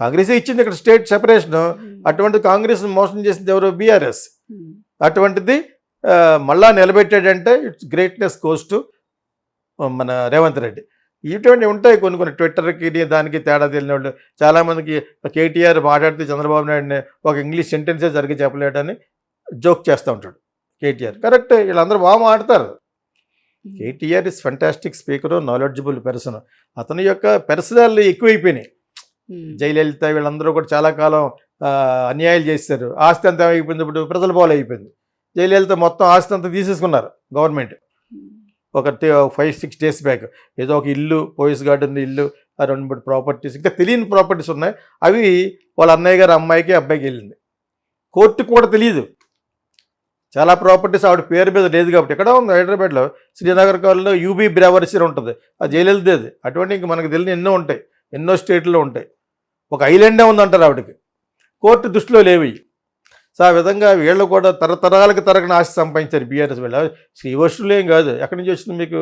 కాంగ్రెస్ ఇచ్చింది ఇక్కడ state separation. అటువంటి కాంగ్రెస్ మోసం చేసింది ఎవరు బీఆర్ఎస్. అటువంటిది ఆ, మళ్ళా నిలబెట్టాడంటే ఇట్స్ గ్రేట్నెస్ కోస్ టు మన రేవంత్ రెడ్డి. ఇటువంటి ఉంటాయి కొన్ని కొన్ని ట్విట్టర్కి దానికి తేడా తెలియని వాళ్ళు. చాలామందికి కేటీఆర్ మాట్లాడితే చంద్రబాబు నాయుడిని ఒక ఇంగ్లీష్ సెంటెన్సే జరిగి చెప్పలేడని జోక్ చేస్తూ ఉంటాడు కేటీఆర్. కరెక్ట్ వీళ్ళందరూ బాగా మాట్లాడతారు. KTR is fantastic speaker knowledgeable person అతని యొక్క పెర్సనల్ ఎక్కువైపోయినాయి. జయలలిత వీళ్ళందరూ కూడా చాలా కాలం అన్యాయాలు చేస్తారు ఆస్తి అంతా అయిపోయింది ఇప్పుడు ప్రజల పాలు అయిపోయింది. జయలలిత మొత్తం ఆస్తి అంతా తీసేసుకున్నారు గవర్నమెంట్. ఒక ఫైవ్ సిక్స్ డేస్ బ్యాక్ ఏదో ఒక ఇల్లు పోయిస్ గార్డెన్ ఇల్లు రెండు మూడు ప్రాపర్టీస్ ఇంకా తెలియని ప్రాపర్టీస్ ఉన్నాయి. అవి వాళ్ళ అన్నయ్య గారు అమ్మాయికి అబ్బాయికి వెళ్ళింది. కోర్టుకు కూడా తెలియదు. చాలా ప్రాపర్టీస్ ఆవిడ పేరు మీద లేదు కాబట్టి ఎక్కడ ఉంది హైదరాబాద్లో శ్రీనగర్ కాలంలో యూబీ బ్రావర్సీ ఉంటుంది. ఆ జైలలిత అది. అటువంటి ఇంక మనకు తెలియని ఎన్నో ఉంటాయి. ఎన్నో స్టేట్లో ఉంటాయి. ఒక ఐలాండే ఉందంటారు ఆవిడకి. కోర్టు దృష్టిలో లేవి సో ఆ విధంగా వీళ్ళు కూడా తరతరాలకు తరగని ఆశ సంపాదించారు బీఆర్ఎస్ వీళ్ళు. శ్రీవష్ణులు ఏం కాదు. ఎక్కడి నుంచి వచ్చింది మీకు?